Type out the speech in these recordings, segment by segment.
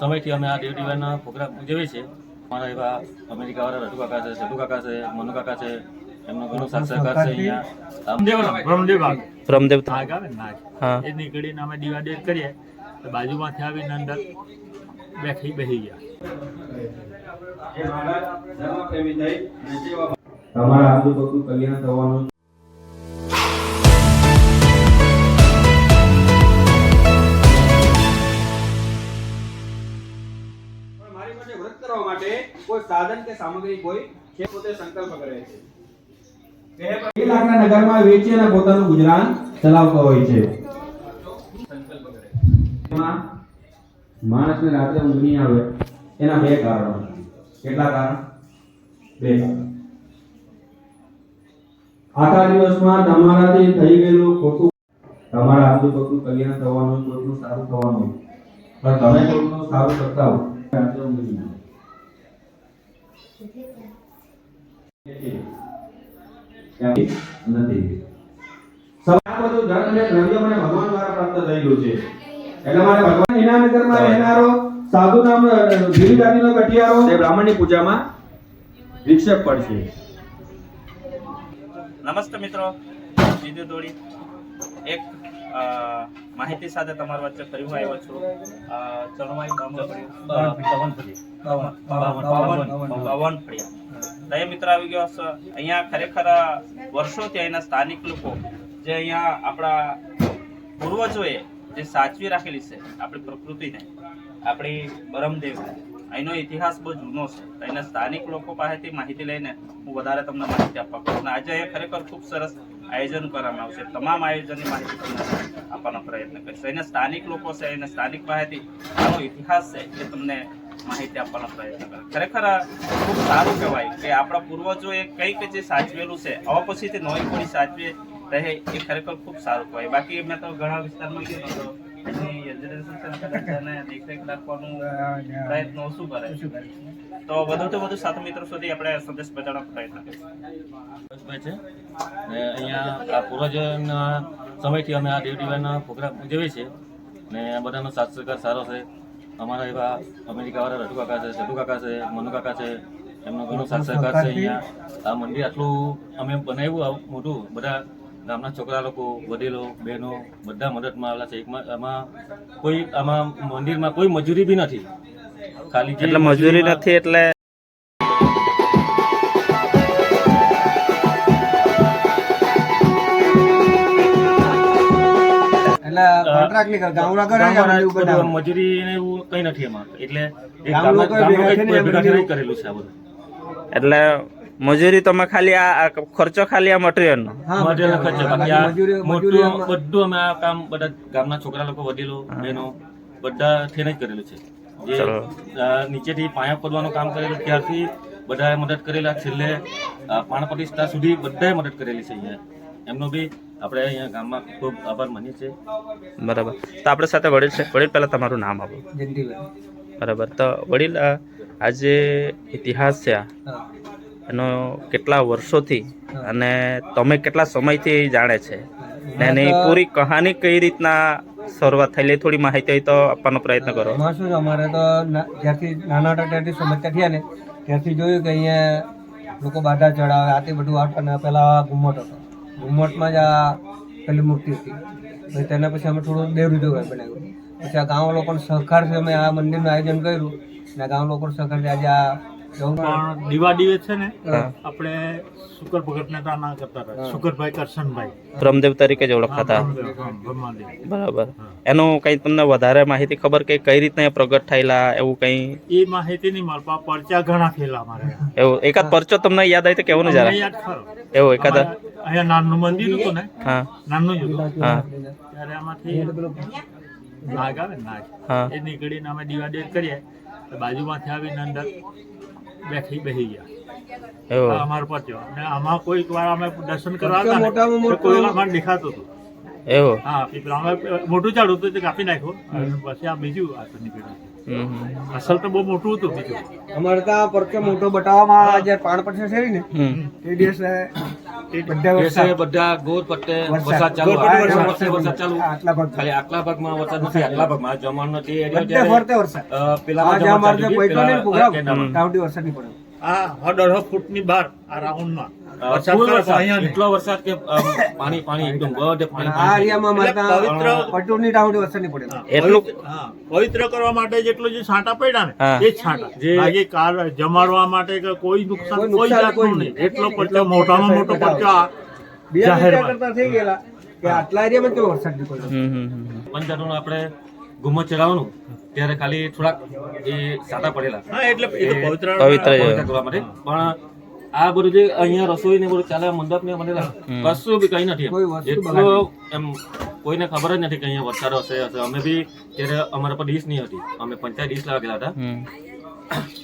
સમયથી અમે આ દેવ પ્રોગ્રામ ઉજવીએ છીએ. અમારા એવા અમેરિકાવાળા રઘુ કાકા છે કાકા છે, મનુ કાકા છે એમનો ઘણો સાથ સહકાર છે અહીંયા. બ્રહ્મદેવ બ્રહ્મદેવ નાગ આવે નાગ હા. એ નીકળીને અમે ડિવાઈડેડ કરીએ બાજુમાંથી આવીને અંદર બેઠી બેસી ગયા. તમારા આજુબાજુ કલ્યાણ થવાનું પણ મારી પાસે વ્રત કરવા માટે કોઈ સાધન કે સામગ્રી કોઈ છે પોતે સંકલ્પ કરે છે. પણ લાખના નગરમાં વેચી અને પોતાનું ગુજરાન ચલાવતો હોય છે. માણસને રાત્રે ઊંઘ નહીં આવે, એના બે કારણો કેટલા કારણ? બે આખા દિવસમાં તમારાથી થઈ ગયેલું ખોટું તમારા આજુબાજુ કલ્યાણ થવાનું કોઈનું સારું થવાનું પણ તમે કોઈનું સારું કરતા હો રાત્રે ઊંઘ નહીં આવે. નથી સવારે બધું ધન અને દ્રવ્ય મને ભગવાન દ્વારા પ્રાપ્ત થયેલું છે. એટલે મારે ભગવાન એના નગરમાં રહેનારો સાધુ નામ ધીરી જાતિનો કઠિયારો તે બ્રાહ્મણની પૂજામાં વિક્ષેપ પડશે. નમસ્તે મિત્રો. વિદ્યુત દોડી એક માહિતી સાથે તમારી વચ્ચે ફરી હું આવ્યો છું. ચણવાઈ ગામ પવનફળી પવનફળિયા તો મિત્ર આવી ગયો છે અહીંયા ખરેખર વર્ષોથી અહીંના સ્થાનિક લોકો જે અહીંયા આપણા પૂર્વજોએ જે સાચવી રાખેલી છે આપણી પ્રકૃતિને આપણી બરમદેવને અહીંનો ઇતિહાસ બહુ જૂનો છે. અહીંના સ્થાનિક લોકો પાસેથી માહિતી લઈને હું વધારે તમને માહિતી આપવા અને આજે અહીંયા ખરેખર ખૂબ સરસ આયોજન કરવામાં આવશે. તમામ આયોજનની માહિતી તમને આપવાનો પ્રયત્ન કરીશું. અહીંના સ્થાનિક લોકો છે, અહીંના સ્થાનિક પાસેથી આનો ઇતિહાસ છે એ તમને માહિતી આપવાનો પ્રયત્ન કરે ખરેખર ખૂબ સારું કહેવાય કે આપણા પૂર્વજોએ કંઈક જે સાચવેલું છે હવે તે નોઈ પેઢી સાચવે રહે એ ખરેખર ખૂબ સારું કહેવાય. બાકી મેં તો ઘણા વિસ્તારમાં ગયો તો દેખરેખ રાખવાનું પ્રયત્ન ઓછું કરે? તો વધુ તો વધુ સાથી મિત્રો સુધી આપણે સંદેશ પહોંચાડવાનો પ્રયત્ન કરીશું. છે. ને અહીંયા આ પૂર્વજના સમયથી અમે આ દેવ દિવાળીના પ્રોગ્રામ ઉજવીએ છીએ. ને આ બધાનો સાથ સહકાર સારો છે. અમારા એવા અમેરિકાવાળા રઘુ કાકા છે કાકા છે મનુ કાકા છે એમનો ઘણો સાથ સહકાર છે અહીંયા આ મંદિર આટલું અમે બનાવ્યું આ મોટું. બધા ગામના છોકરા લોકો વડીલો બહેનો બધા મદદમાં આવેલા છે. એકમાં આમાં કોઈ આમાં મંદિરમાં કોઈ મજૂરી બી નથી. ખાલી એટલે મજૂરી નથી એટલે મજૂરી ને એવું કઈ નથી એમાં. એટલે કરેલું છે આ બધું. એટલે મજૂરી તમે ખાલી આ ખર્ચો ખાલી આ મટીરિયલનો હા, મટીરિયલ ખર્ચો. બાકી આ મોટું બધું અમે આ કામ બધા ગામના છોકરા લોકો વડીલો બહેનો બધા થઈને જ કરેલું છે. જે નીચેથી પાયા ખોદવાનું કામ કરેલું ત્યારથી બધાએ મદદ કરેલા. છેલ્લે પાણ પ્રતિષ્ઠા સુધી બધાએ મદદ કરેલી છે અહીંયા. એમનો બી આપણે અહીંયા ગામમાં ખૂબ આભાર માનીએ છીએ. બરાબર. તો આપણે સાથે વડીલ છે. વડીલ પહેલાં તમારું નામ આપો. જયંતિભાઈ. બરાબર. તો વડીલ આ આ ઇતિહાસ છે આ. એનો કેટલા વર્ષોથી અને તમે કેટલા સમયથી જાણે છે? ને એની પૂરી કહાની કઈ રીતના શરૂઆત થયેલી? થોડી માહિતી હોય તો આપવાનો પ્રયત્ન કરો. એમાં શું અમારે તો જ્યાંથી નાના હતા સમસ્યા થયા ને ત્યારથી જોયું કે અહીંયા લોકો બાધા ચડાવે આથી બધું આવતા ને પેલા ઘુમ્મટ હતો. ઘુમ્મટમાં જ આ પેલી મૂર્તિ હતી. પછી તેના પછી અમે થોડું દેવરૂ જોવા બનાવ્યું. પછી આ ગામ લોકોનો સહકારથી અમે આ મંદિરનું આયોજન કર્યું. અને આ ગામ લોકોનો સહકારથી આજે આ પણ દીવા દીવે છે ને આપણે શુકર ભગતને તા ના કરતા હતા. શુકરભાઈ કરશનભાઈ. બ્રહ્મદેવ તરીકે જ ઓળખાતા. બરાબર. એનું કઈ તમને વધારે માહિતી ખબર કે કઈ રીતના પ્રગટ થયેલા એવું કંઈ? એ માહિતી નહીં મળવા પરચા ઘણા થયેલા મારે એવું એકાદ પરચો તમને યાદ આવી તો કેવું ને જરા. એવું એકાદ? અહીંયા નાનું મંદિર હતું ને હા. નાનું જ હતું. હા. ત્યારે આમાંથી નાગ આવે નાગ એ નીકળીને અમે ડિવાઈડેડ કરીએ બાજુમાંથી આવીને અંદર બેઠી બેસી ગયા. અમારો પત્યો અને આમાં કોઈક વાર અમે દર્શન કરવા મોટામાં હતા કોઈ અમારે દેખાતું હતું. એવો? હા પીપળા અમે મોટું ઝાડ હતું તે કાપી નાખ્યું. પછી આ બીજું આ નીકળ્યું. અસલ તો બહુ મોટું હતું બીજું. અમારે ત્યાં પરચો મોટો બતાવવામાં જ્યારે પાણ પડશે છે ને તે દિવસે બધા વરસાદ. બધા પટ્ટે વરસાદ. ચાલુ આટલા વરસાદ. ચાલુ. આટલા ભાગ ખાલી આટલા ભાગમાં વરસાદ નથી આટલા ભાગમાં. જમણનો જે એરિયો ફરતે વરસાદ. જે પેલા પ્રોગ્રામ. કેનાલમાં. વરસાદ નહીં પડે. આ હદ અઢો ફૂટની બહાર આ રાઉન્ડમાં. અ, વરસાદ ફૂલ કરે તો વરસાદ અહીંયા નહીં. એટલો વરસાદ કે પાણી પાણી એકદમ બધે પાણી આ એરિયામાં અમારે એટલે પવિત્ર- પટોની ત્યાં સુધી વરસાદ નહીં પડે. એટલું- પવિત્ર- કરવા માટે જેટલું જે છાંટા પડ્યા ને એ છાંટા. જે- આજે કાર જમાડવા માટે કોઈ નુકસાન કોઈ જાતનું નહીં. એટલો પડતો મોટામાં મોટો પડતો કરતા થઈ ગયેલા કે આટલા એરિયામાં કેવો વરસાદ નહીં પડ્યો હમ હમ હમ. પંચાયતનું આપણે ઘુમ્મત ચડાવવાનું. ત્યારે ખાલી થોડાક જે સાટા પડેલા. હા એટલે પવિત્ર પવિત્ર પવિત્ર કરવા માટે. પણ આ બધું જે અહીંયા રસોઈ ને બધું ચાલે મંડપ ને બનેલા કશું બી કઈ નથી એટલો એમ કોઈને ખબર જ નથી કે અહીંયા વરસાદ હશે હશે. અમે બી ત્યારે અમારા પર ડીશ નહીં હતી. અમે પંચાયત ડીશ લાવવા હતા.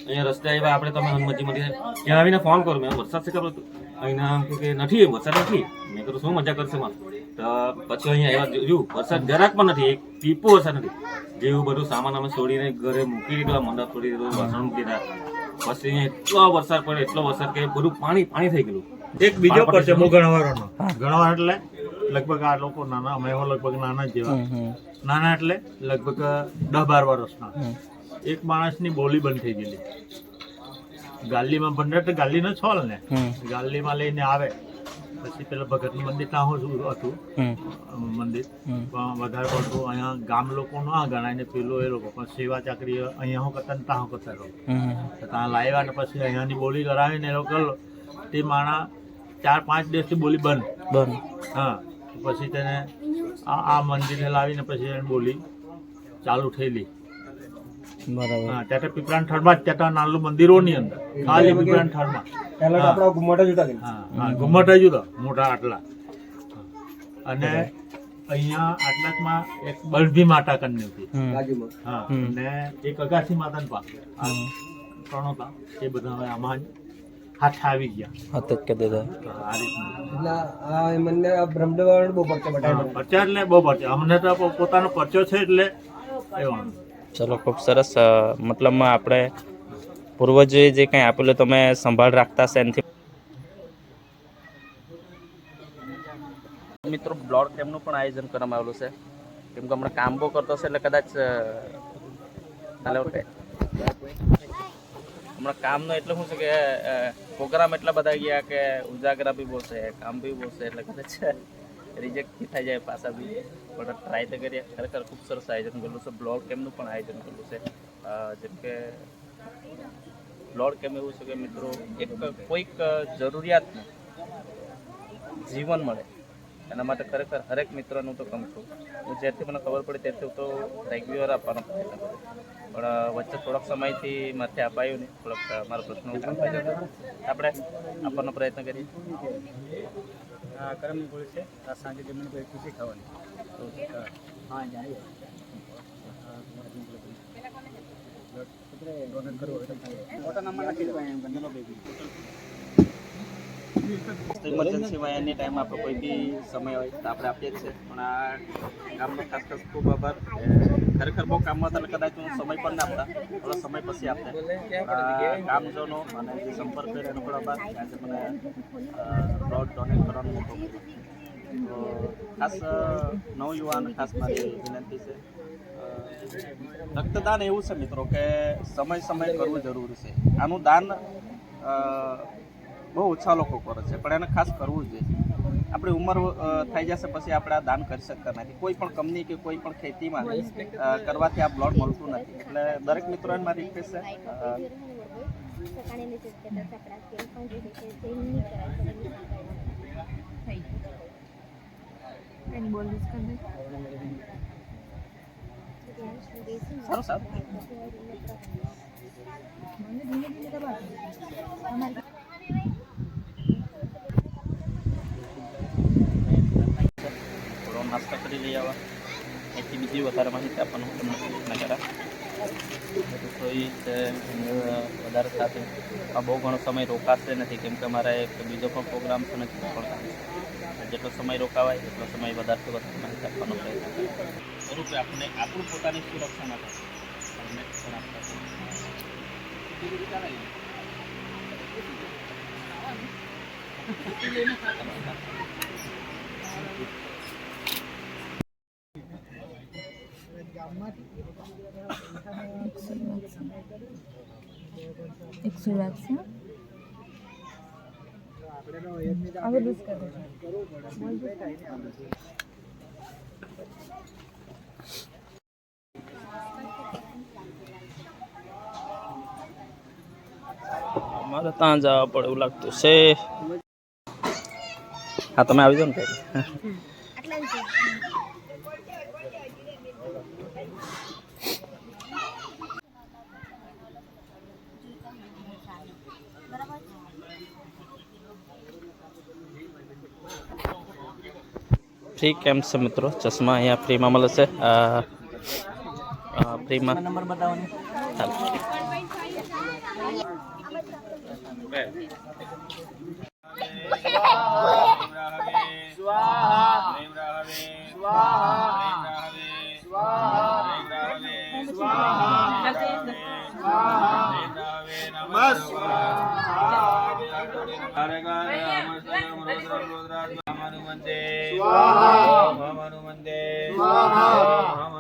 અહીંયા રસ્તે આવ્યા આપણે તમે હનુમતજી મંદિર ત્યાં આવીને ફોન કરો મેં વરસાદ છે ખબર અહીંયા આમ કે નથી વરસાદ નથી. મેં કીધું શું મજા કરશે માં તો પછી અહીંયા આવ્યા જોયું વરસાદ જરાક પણ નથી એક ટીપો વરસાદ નથી. જેવું બધું સામાન અમે છોડીને ઘરે મૂકી દીધું મંડપ છોડી દીધું વાસણ મૂકી દીધા. પછી એટલો વરસાદ પડ્યો એટલો વરસાદ કે બધું પાણી પાણી થઈ ગયેલું. એક બીજો બહુ ગણવારોનો. ગણવાર એટલે લગભગ આ લોકો નાના અમે લગભગ નાના જેવા. નાના એટલે લગભગ દસ બાર વર્ષના એક માણસની બોલી બંધ થઈ ગયેલી. ગાલીમાં તો એટલે ગાલીનો છોલ ને. ગાલીમાં લઈને આવે. પછી પેલા ભગતનું મંદિર ત્યાં હું શું હતું. મંદિર. પણ વધારે પડતું અહીંયા ગામ લોકો ના ગણાય ને પેલો એ લોકો. પણ સેવા ચાકરી અહીંયા હું કરતા ને ત્યાં કરતા લોકો ત્યાં લાવ્યા ને પછી અહીંયાની બોલી કરાવીને એ લોકો તે માણા ચાર પાંચ દિવસથી બોલી બંધ. બંધ. હા પછી તેને આ આ મંદિરે લાવીને પછી એને બોલી ચાલુ થયેલી. બરાબર. હા ત્યાં પીપળાના થડમાં જ ત્યાં નાનું મંદિરોની અંદર. ખાલી પીપળાના થડમાં પહેલા તો આપણા ઘુમટ જ હા હા ઘુમ્મટ જ મોટા આટલા. અને અહીંયા આટલાકમાં એક બળભી માતા કરીને હતી હા. અને એક અગાસી માતાને પાસે આ ત્રણ હતા એ બધા હવે આમાં જ હાથ આવી ગયા. હા તો કે દાદા. આ રીતનું. આ મને આ બ્રહ્મદેવ બહુ પરચા એટલે બહુ પરચા. અમને તો પોતાનો પરચો છે એટલે એવાનું ચલો, ખૂબ સરસ મતલબમાં આપણે પૂર્વજોએ જે કંઈ આપેલું તમે સંભાળ રાખતા હશે એનાથી. મિત્રો બ્લડ કેમનું પણ આયોજન કરવામાં આવેલું છે? કેમ કે હમણાં કામ બહુ કરતો હશે એટલે કદાચ હમણાં કામનો એટલે શું છે કે પ્રોગ્રામ એટલા બધા ગયા કે ઉજાગરા બી બહુ છે, કામ બી બહુ છે એટલે કદાચ રિજેક્ટ બી થઈ જાય પાછા બી. પણ ટ્રાય તો કરીએ. ખરેખર ખૂબ સરસ આયોજન કરેલું છે. બ્લોડ કેમ્પનું પણ આયોજન કરેલું છે. જેમ કે બ્લોડ કેમ્પ એવું છે કે મિત્રો, એક કોઈક જરૂરિયાતનું જીવન મળે. એના માટે ખરેખર હરેક મિત્રનું તો કમ છું. હું જ્યારથી મને ખબર પડી ત્યારથી હું તો રેગ્યુલર આપવાનો પ્રયત્ન કરું પણ વચ્ચે થોડોક સમયથી માથે અપાયું નહીં. થોડોક મારો પ્રશ્ન આપણે આપવાનો પ્રયત્ન કરીએ. આ કરમની ગોળી છે. આ સાંજે જમીન પર ખુશી ખાવાની. સિવાય એની ટાઈમ આપણે કોઈ બી સમય હોય તો આપણે આપીએ જ છે પણ આ ગામનો ખાસ ખાસ ખૂબ આભાર. ખરેખર બહુ કામમાં હતા કદાચ હું સમય પણ ના આપતા. થોડો સમય પછી આપતા. કામ જોનો અને જે સંપર્ક કર્યો એનો પણ આભાર. આજે મને બ્લડ ડોનેટ કરવાનો મોકો ખાસ નવયુવાન ખાસ મારી વિનંતી છે. રક્તદાન એવું છે મિત્રો કે સમય સમય કરવું જરૂરી છે. આનું દાન બહુ ઓછા લોકો કરે છે, પણ એને ખાસ કરવું જોઈએ. આપણી ઉંમર થઈ જશે પછી આપણે આ દાન કરી શકતા નથી. કોઈ પણ કંપની કે કોઈ પણ ખેતીમાં કરવાથી આ બ્લડ મળતું નથી. એટલે દરેક મિત્રોને મારી રિક્વેસ્ટ છે અ, સકાળની જે કહેતા હતા કે પણ જે છે તે નહીં કરાય તો એની થઈ એની બોલ ડિસ્કસ કરી સારું સારું. ધીમે ધીમે દબાવો તમારી થોડો નાસ્તો કરી લઈ આવવા એથી બીજી વધારે માહિતી આપવાનું તમને પ્રયત્ન કરા રસોઈ છે વધારે સાથે. આ બહુ ઘણો સમય રોકાશે નથી કેમ કે મારા એક બીજો પણ પ્રોગ્રામ છે ને પણ જેટલો સમય રોકાવાય, એટલો સમય વધારે વધારે માહિતી આપવાનો પ્રયત્ન સ્વરૂપે આપણને આપણું પોતાની સુરક્ષા માટે લાખ એકસો છે હવે લૂઝ કરો અમારે ત્યાં જવા પડે એવું લાગતું છે. હા તમે આવી જાઓ ને કઈ આટલા જ છે. ફ્રી કેમ્પ છે મિત્રો? ચશ્મા અહીંયા ફ્રીમાં મળે છે. ફ્રીમાં. નંબર બતાવવાનો ગેલી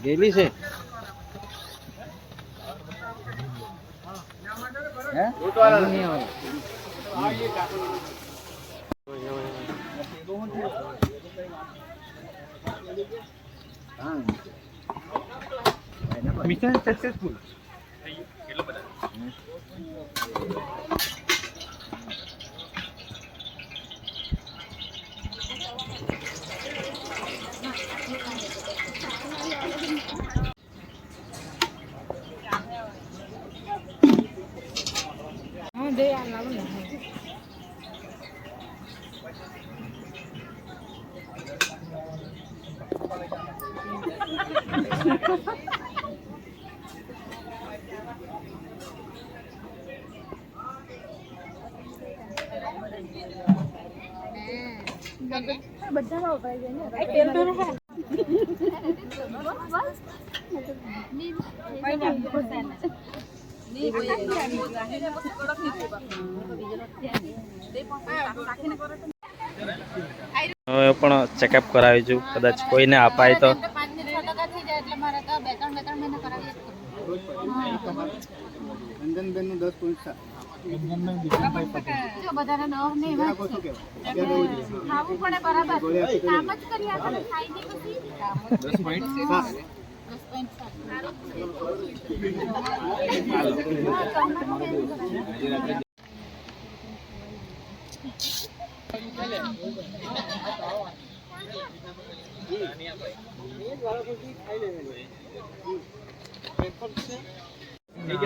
ગેલી. છે. મિશન સક્સેસફુલ હા? બે આ લાવો ને બધામાં વપરાય જાય ને હવે પણ ચેકઅપ કરાવી છું કદાચ કોઈને અપાય તો. પાંચ ને છ ટકા થઈ જાય એટલે મારે તો બે ત્રણ બે ત્રણ મહિના જ બધાને નવ ને એવા છે. ખાવું પડે બરાબર. કામ જ આપણે ખાઈ પછી. કામ જ પોઈન્ટ છે.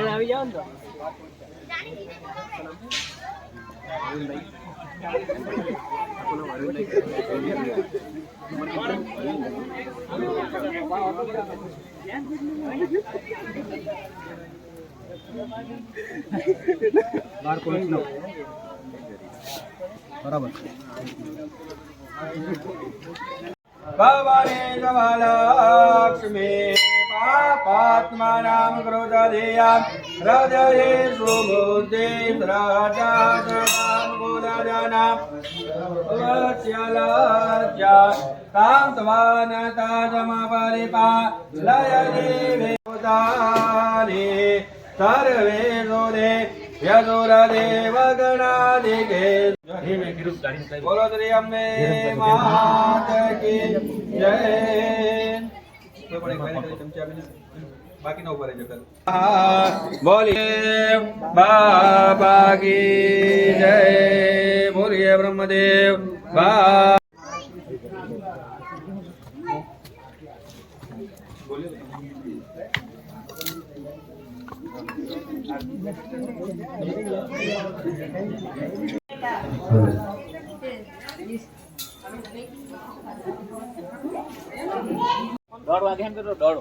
આવી જાવ ને બરાબર ભવાને જવાલક્ષ્મી પાપાત્માનામ ક્રોધધેયામ હૃદયે સુબુદ્ધિ શ્રદ્ધામ ગુણજનામ વત્સ્યલજ્જા તામ ત્વાન તાજમ પરિપા લય દેવે ભક્તાને સર્વે જોને યદુરદેવ ગણાદિકે બોલો શ્રી અંબે માત કી જય. કોઈ પણ એક ચમચી આપીને બાકીના ઉપર રહેજો ખાલી. બોલીએ બાબા કી જય બોલીએ બ્રહ્મદેવ બા દોઢ વાગે એમ કરો દોઢ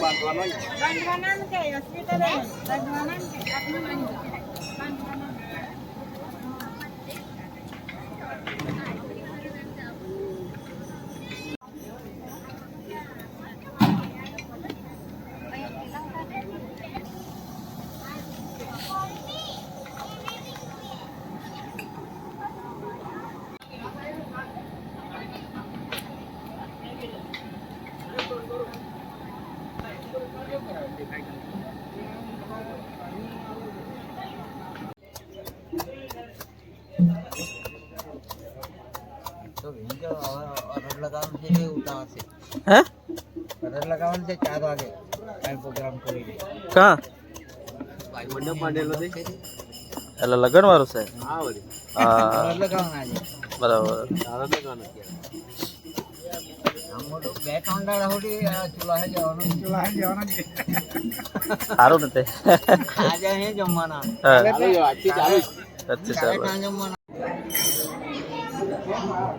સાફ કરી આપો બાંધવાના કે હોસ્પિટલ બાંધવાના કે લગાવવાનું છે ચાર વાગે. કાલ પ્રોગ્રામ કરી કા? મંડપ માંડેલો છે. એટલે લગન વાળું. છે. હા લગાવવાના છે. બરાબર આમ તો બે ત્રણ દાડા ચૂલા જવાનું. સારું નથી આજે જમવાના. હા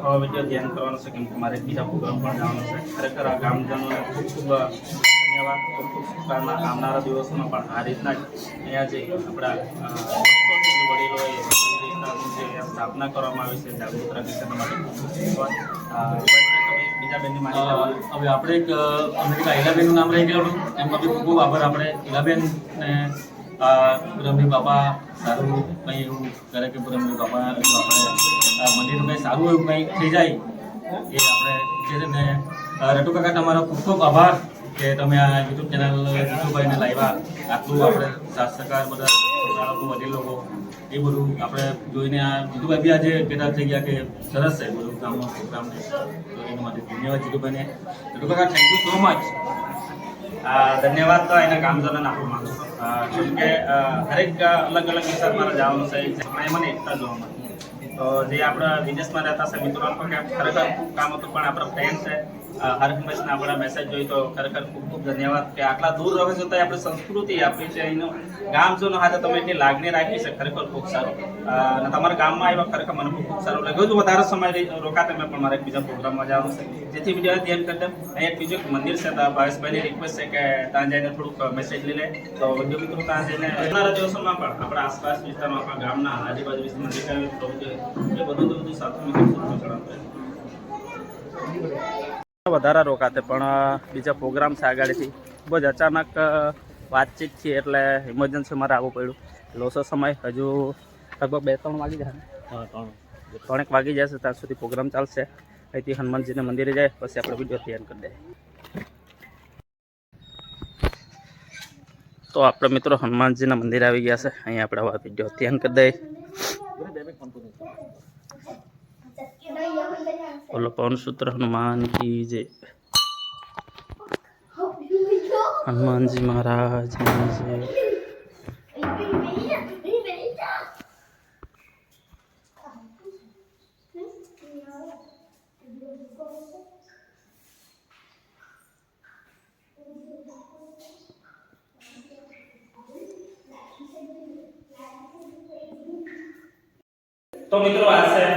તો વીડિયો ધ્યાન કરવાનો છે કેમ કે મારે બીજા પ્રોગ્રામ પણ જવાનો છે. ખરેખર આ ગામજનોને ખૂબ ખૂબ ધન્યવાદ, ખૂબ ખૂબ શુભકામના આવનારા દિવસોમાં પણ આ રીતના જ અહીંયા જે આપણા વડીલોએ જે સ્થાપના કરવામાં આવી છે, જાગૃત રાખી માટે ખૂબ ખૂબ ધન્યવાદ બીજા બેનની માહિતી. હવે આપણે એક અમેરિકા ઈલાબેનનું નામ રહી ગયેલું. એમનો બી ખૂબ આભાર. આપણે ઇલાબેન ને આ બાપા સારું કંઈ એવું કરે કે બ્રહ્મી બાપા આપણે મંદિરનું કંઈ સારું એવું કંઈ થઈ જાય, એ આપણે જે છે ને રટુ કાકા તમારો ખૂબ ખૂબ આભાર કે તમે આ યુટ્યુબ ચેનલ જીતુભાઈને લાવ્યા. આટલું આપણે શાસ્ત્રકાર બધા લોકો વડીલ લોકો, એ બધું આપણે જોઈને આ જીતુભાઈ બી આજે પેદા થઈ ગયા કે સરસ છે બધું કામનો પ્રોગ્રામને તો એના માટે ધન્યવાદ જીતુભાઈને રટુ કાકા થેન્ક યુ સો મચ ધન્યવાદ તો એના ગામજનોને આપવા માંગુ છું. કેમ કે દરેક અલગ અલગ વિસ્તારમાં જવાનું છે એમાં મને એકતા જોવા મળે. તો જે આપણા વિદેશમાં રહેતા છે કે ખરેખર કામ હતું, પણ આપણા ફ્રેન્ડ છે. હર હંમેશના આપણા મેસેજ જોઈ તો ખરેખર ખૂબ ખૂબ ધન્યવાદ કે આટલા દૂર રહે છો તો આપણી સંસ્કૃતિ આપણી છે, એનું ગામજનો હાથે તમે એટલી લાગણી રાખી છે, ખરેખર ખૂબ સારું. અને તમારા ગામમાં આવ્યા ખરેખર મને ખૂબ સારું લાગ્યું. હજુ વધારે સમય રોકાતા મેં પણ મારે એક બીજા પ્રોગ્રામમાં જવાનું છે. જેથી બીજા ધ્યાન કરતા એક બીજું એક મંદિર છે ભાવેશભાઈની રિક્વેસ્ટ છે કે ત્યાં જઈને થોડુંક મેસેજ લઈ લે. તો વીડિયો મિત્રો ત્યાં જઈને આવનારા દિવસોમાં પણ આપણા આસપાસ વિસ્તારમાં, આપણા ગામના આજુબાજુ વિસ્તારમાં જે કાંઈ હોય એ બધું બધું સાથે વધારે રોકાતે પણ બીજા પ્રોગ્રામ છે આગળથી. ખૂબ જ અચાનક વાતચીત છે એટલે ઇમરજન્સી મારે આવવું પડ્યું. લોસો સમય હજુ લગભગ બે ત્રણ વાગી હા ત્રણ. ત્રણેક વાગી જશે ત્યાં સુધી પ્રોગ્રામ ચાલશે. અહીંથી હનુમાનજીના મંદિરે જાય પછી આપણે વીડિયો તૈયાર કરી દઈએ. તો આપણે મિત્રો હનુમાનજીના મંદિરે આવી ગયા છે. અહીંયા આપણે વીડિયો તૈયાર કરી દઈએ. બોલો પવનસૂત્ર હનુમાનજી જય. હનુમાનજી મહારાજ જય. તો મિત્રો આ